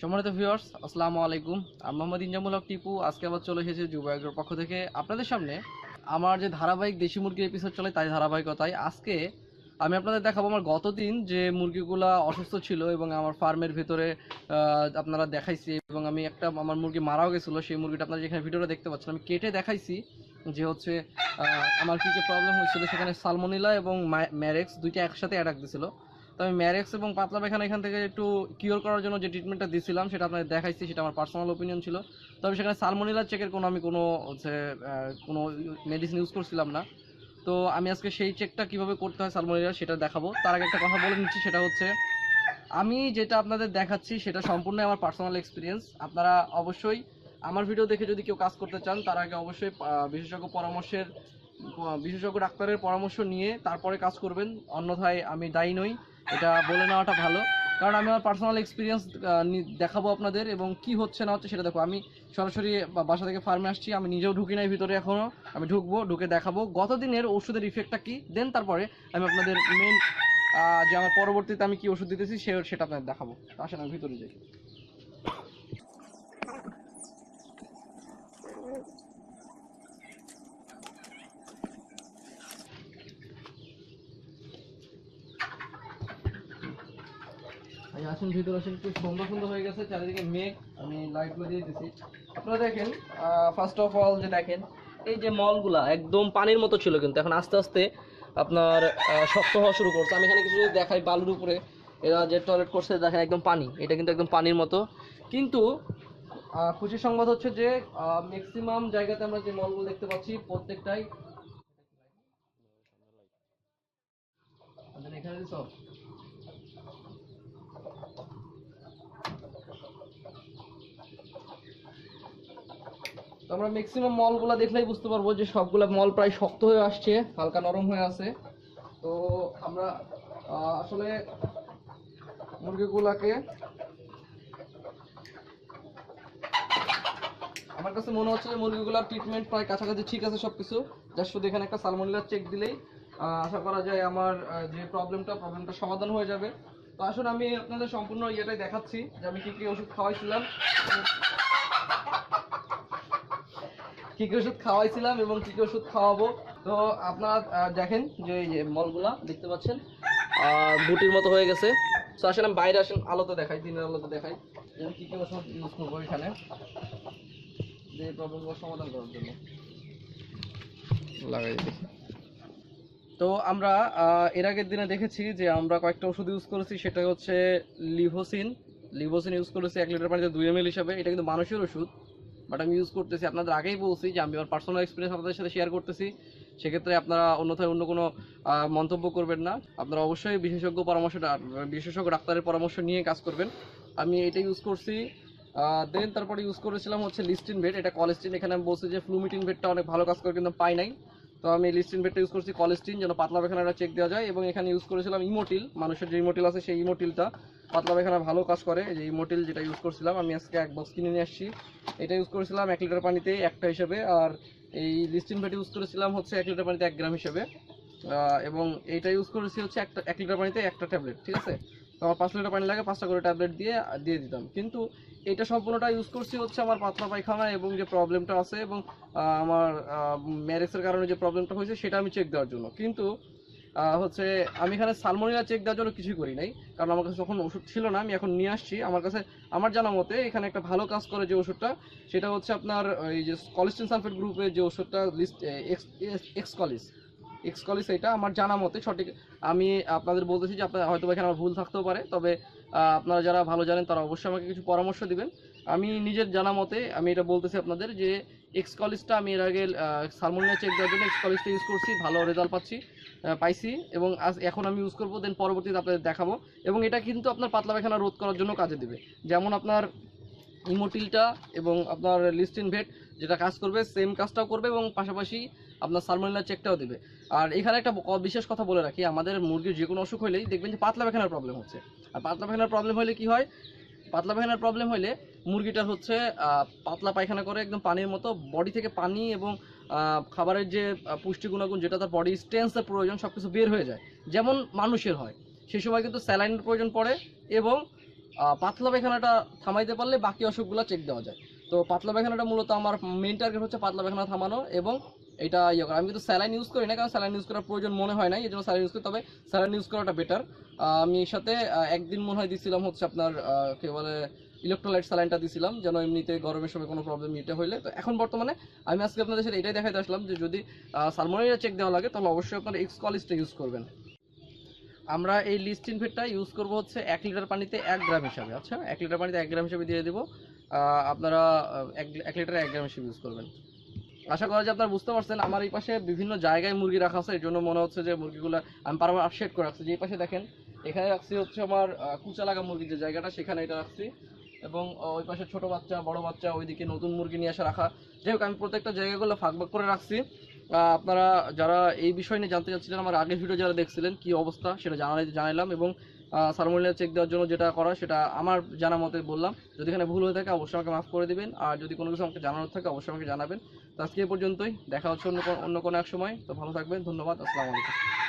সম্মানিত ভিউয়ার্স আসসালামু আলাইকুম। আমি মোহাম্মদ ইনজামুল হক টিপু। আজকে আবার চলে এসেছে যুবায়গের পক্ষ থেকে। আপনাদের সামনে আমার যে ধারাবাহিক দেশি মুরগির এপিসোড চলে তাই ধারাবাহিকতায়। আজকে আমি আপনাদের দেখাবো আমার গতদিন যে মুরগিগুলা অসুস্থ ছিল এবং আমার ফার্মের ভেতরে আপনারা দেখাইছি এবং আমি একটা আমার মুরগি মারাও গেছিল। সেই মুরগিটা আপনারা যেখানে ভিডিওটা দেখতে পাচ্ছেন, আমি কেটে দেখাইছি যে হচ্ছে আমার কী কী প্রবলেম হয়েছিল সেখানে সালমোনিলা এবং ম্যারেক্স দুইটা একসাথে অ্যাটাক দিছিল। তো আমি ম্যারেক্স এবং পাতলা পায়খানা এখান থেকে একটু কিওর করার জন্য যে ট্রিটমেন্টটা দিয়েছিলাম সেটা আপনাদের দেখাইছি, সেটা আমার পার্সোনাল ওপিনিয়ন ছিল। তবে সেখানে সালমোনিলা চেকের কোনো আমি কোনো, হচ্ছে কোনো মেডিসিন ইউজ করছিলাম না। তো আমি আজকে সেই চেকটা কীভাবে করতে হয় সালমোনিলা সেটা দেখাবো। তার আগে একটা কথা বলে নিচ্ছি, সেটা হচ্ছে, আমি যেটা আপনাদের দেখাচ্ছি, সেটা সম্পূর্ণ আমার পার্সোনাল এক্সপিরিয়েন্স আপনারা অবশ্যই আমার ভিডিও দেখে যদি কেউ কাজ করতে চান, তার আগে অবশ্যই বিশেষজ্ঞ পরামর্শের বিশেষজ্ঞ ডাক্তারের পরামর্শ নিয়ে তারপরে কাজ করবেন। অন্যথায় আমি দায়ী নই। এটা বলে নেওয়াটা ভালো। কারণ আমি আমার পার্সোনাল এক্সপিরিয়েন্স দেখাবো আপনাদের এবং কি হচ্ছে না হচ্ছে সেটা দেখো। আমি সরাসরি বাসা থেকে ফার্মে আসছি, আমি নিজেও ঢুকি নাই ভিতরে এখনও আমি ঢুকবো, ঢুকে দেখাবো। গতদিনের ওষুধের ইফেক্টটা কি? দেন তারপরে আমি আপনাদের মেন যে আমার পরবর্তীতে আমি কি ওষুধ দিতেছি সে সেটা আপনাদের দেখাবো। আসেন আমি ভিতরে যাই। আসুন, ভিতরে আসেন, একটু সুন্দর সুন্দর হয়ে গেছে, চারিদিকে মেঘ, আমি লাইটগুলো দিয়ে দিছি আপনারা দেখেন ফার্স্ট অফ অল যে দেখেন, এই যে মলগুলা একদম পানির মতো ছিল কিন্তু, এখন আস্তে আস্তে আপনার শক্ত হওয়া শুরু করছে। আমি এখানে কিছু যদি দেখাই, বালুর উপরে। এরা যে টয়লেট করছে, দেখেন একদম পানি, এটা কিন্তু একদম পানির মতো। কিন্তু খুশির সংবাদ হচ্ছে যে ম্যাক্সিমাম জায়গাতে আমরা যে মলগুলো দেখতে পাচ্ছি, প্রত্যেকটাই এখানে সব। তো আমরা ম্যাক্সিমাম মলগুলো দেখলেই বুঝতে পারব যে সবগুলা মল প্রায় শক্ত হয়ে আসছে, হালকা নরম হয়ে আছে। তো আমরা আসলে মুরগিগুলাকে আমার কাছে মনে হচ্ছে যে মুরগিগুলোর ট্রিটমেন্ট প্রায় কাছাকাছি ঠিক আছে সব কিছু জাস্ট শুধু এখানে একটা সালমোনিলার চেক দিলেই আশা করা যায় আমার যে প্রবলেমটা প্রবলেমটা সমাধান হয়ে যাবে। তো আসুন আমি আপনাদের সম্পূর্ণ ইয়েটাই দেখাচ্ছি যে আমি কী কী ওষুধ খাওয়াইছিলাম। কি কি ওষুধ খাওয়াইছিলাম এবং কি কি ওষুধ খাওয়াবো? তো আপনারা দেখেন যে এই যে মলগুলা দেখতে পাচ্ছেন। বুটির মতো হয়ে গেছে। তো আসেন আমি বাইরে আসেন আলোতে দেখাই দিনের আলোতে দেখাই। এবং কি কি ওষুধ ইউজ করব এখানে। যে প্রবলেমগুলো সমাধান করার জন্য। লাগাই তো আমরা এর আগের দিনে দেখেছি যে আমরা কয়েকটা ওষুধ ইউজ করেছি সেটা হচ্ছে লিভোসিন। লিভোসিন ইউজ করেছি এক লিটার পানিতে দুই এমএল হিসাবে। এটা কিন্তু মানুষের ওষুধ। বাট আমি ইউজ করতেছি, আপনাদের আগেই বলছি যে আমি আমার পার্সোনাল এক্সপিরিয়েন্স আপনাদের সাথে শেয়ার করতেছি। সেক্ষেত্রে আপনারা অন্যথায় অন্য কোনো মন্তব্য করবেন না। আপনারা অবশ্যই বিশেষজ্ঞ পরামর্শ বিশেষজ্ঞ ডাক্তারের পরামর্শ নিয়ে কাজ করবেন। আমি এটা ইউজ করছি। দেন তারপরে ইউজ করেছিলাম হচ্ছে লিস্টিন বেড এটা কলেস্টিন এখানে আমি বলছি যে ফ্লুমিটিন বেডটা অনেক ভালো কাজ করে, কিন্তু পাই নাই। তো আমি লিস্টিন বেডটা ইউজ করছি কলেস্টিন যেন পাতলা পায়খানাটা চেক দেওয়া যায়। এবং এখানে ইউজ করেছিলাম ইমোটিল মানুষের যে ইমোটিল আছে সেই ইমোটিলটা পাতলা পায়খানা ভালো কাজ করে যে ইমোটিল যেটা ইউজ করছিলাম, আমি আজকে এক বক্স কিনে নিয়ে আসছি। এটা ইউজ করেছিলাম এক লিটার পানিতে একটা হিসেবে, আর এই লিস্টিন বেড ইউজ করেছিলাম হচ্ছে এক লিটার পানিতে এক গ্রাম হিসেবে। এবং এইটা ইউজ করেছি হচ্ছে একটা, এক লিটার পানিতে একটা ট্যাবলেট ঠিক আছে? আমার পাঁচ লিটার পানি লাগে, পাঁচটা করে ট্যাবলেট দিয়ে দিয়ে দিতাম। কিন্তু এটা সম্পূর্ণটা ইউজ করছি হচ্ছে আমার পাতলা পায়খানা এবং যে প্রবলেমটা আছে এবং আমার ম্যারেক্সের কারণে যে প্রবলেমটা হয়েছে সেটা আমি চেক দেওয়ার জন্য। কিন্তু হচ্ছে আমি এখানে সালমোনিলা চেক দেওয়ার জন্য কিছুই করি নাই। কারণ আমার কাছে তখন ওষুধ ছিল না, আমি এখন নিয়ে আসছি। আমার কাছে, আমার জানা মতে এখানে একটা ভালো কাজ করে যে ওষুধটা, সেটা হচ্ছে আপনার এই যে কলিস্টিন সালফেট গ্রুপের যে ওষুধটা লিস্ট এক্সকলিস এক্সকলিস এটা আমার জানা মতে সঠিক। আমি আপনাদের বলতেছি যে আপনার হয়তো এখানে আমার ভুল থাকতেও পারে, তবে আপনারা যারা ভালো জানেন তারা অবশ্যই আমাকে কিছু পরামর্শ দিবেন। আমি নিজের জানা মতে আমি এটা বলতেছি আপনাদের যে এক্স এক্সকলিসটা আমি এর আগে সালমোনিয়া চেক দেওয়ার জন্য এক্সকলিসটা ইউজ করছি, ভালো রেজাল্ট পাচ্ছি পাইছি এবং আজ এখন আমি ইউজ করব দেন পরবর্তীতে আপনাদের দেখাবো। এবং এটা কিন্তু আপনার পাতলা পায়খানা রোধ করার জন্য কাজে দেবে। যেমন আপনার ইমোটিলটা এবং আপনার লিস্টিন ভেট যেটা কাজ করবে সেম কাজটাও করবে এবং পাশাপাশি আপনার সালমোনিলা চেকটাও দেবে। আর এখানে একটা বিশেষ কথা বলে রাখি, আমাদের মুরগির যে কোনো অসুখ হলেই দেখবেন যে পাতলা পায়খানার প্রবলেম হচ্ছে। আর পাতলা পায়খানার প্রবলেম হলে কি হয়? পাতলা পায়খানার প্রবলেম হলে মুরগিটার হচ্ছে পাতলা পায়খানা করে একদম পানির মতো বডি থেকে পানি এবং খাবারের যে পুষ্টি গুণাগুণ যেটা তার বডি স্ট্রেন্সের প্রয়োজন সব কিছু বের হয়ে যায়। যেমন মানুষের হয় সেই সময় কিন্তু স্যালাইনের প্রয়োজন পড়ে এবং পাতলা পায়খানাটা থামাইতে পারলে বাকি অসুখগুলো চেক দেওয়া যায়। তো পাতলা পায়খানাটা মূলত আমার মেন টার্গেট হচ্ছে পাতলা পায়খানা থামানো এবং এটা ইয়ে করা। আমি কিন্তু স্যালাইন ইউজ করি না, কারণ স্যালাইন ইউজ করার প্রয়োজন মনে হয় না এই জন্য স্যালাইন ইউজ করি, তবে স্যালাইন ইউজ করাটা বেটার আমি এর সাথে একদিন মনে হয় দিছিলাম হচ্ছে আপনার কে বলে ইলেকট্রোলাইট স্যালাইনটা দিছিলাম, যেন এমনিতে গরমের সময় কোনো প্রবলেম মিটে হইলে। তো এখন বর্তমানে আমি আজকে আপনাদের সাথে এটাই দেখাতে আসলাম যে যদি সালমোনিয়া চেক দেওয়া লাগে, তাহলে অবশ্যই আপনারা কলিজটা ইউজ করবেন। আমরা এই লিস্টিন ফেটটা ইউজ করব হচ্ছে এক লিটার পানিতে এক গ্রাম হিসাবে। আচ্ছা এক লিটার পানিতে এক গ্রাম হিসাবে দিয়ে দেবো। আপনারা এক লিটারে এক গ্রাম হিসেবে ইউজ করবেন। আশা করা যে আপনারা বুঝতে পারছেন, আমার এই পাশে বিভিন্ন জায়গায় মুরগি রাখা আছে। এই জন্য মনে হচ্ছে যে মুরগিগুলো আমি বারবার আপশেট করে রাখছি। যে এই পাশে দেখেন, এখানে রাখছি হচ্ছে আমার কুচা লাগা মুরগির যে জায়গাটা, সেখানে এটা রাখছি। এবং ওই পাশে ছোট বাচ্চা, বড় বাচ্চা, ওইদিকে নতুন মুরগি নিয়ে আসা রাখা। যাই হোক, আমি প্রত্যেকটা জায়গাগুলো ফাঁক করে রাখছি। আপনারা যারা এই বিষয় নিয়ে জানতে চাচ্ছিলেন, আমার আগের ভিডিও যারা দেখছিলেন, কি অবস্থা সেটা জানাই জানাইলাম এবং সালমোনিয়া চেক দেওয়ার জন্য যেটা করা সেটা আমার জানা মতে বললাম। যদি এখানে ভুল হয়ে থাকে, অবশ্যই আমাকে মাফ করে দেবেন। আর যদি কোনো কিছু আমাকে জানানোর থাকে, অবশ্যই আমাকে জানাবেন। তো আজকে এই পর্যন্তই। দেখা হচ্ছে অন্য অন্য কোনো এক সময়। তো ভালো থাকবেন। ধন্যবাদ। আসসালামু আলাইকুম।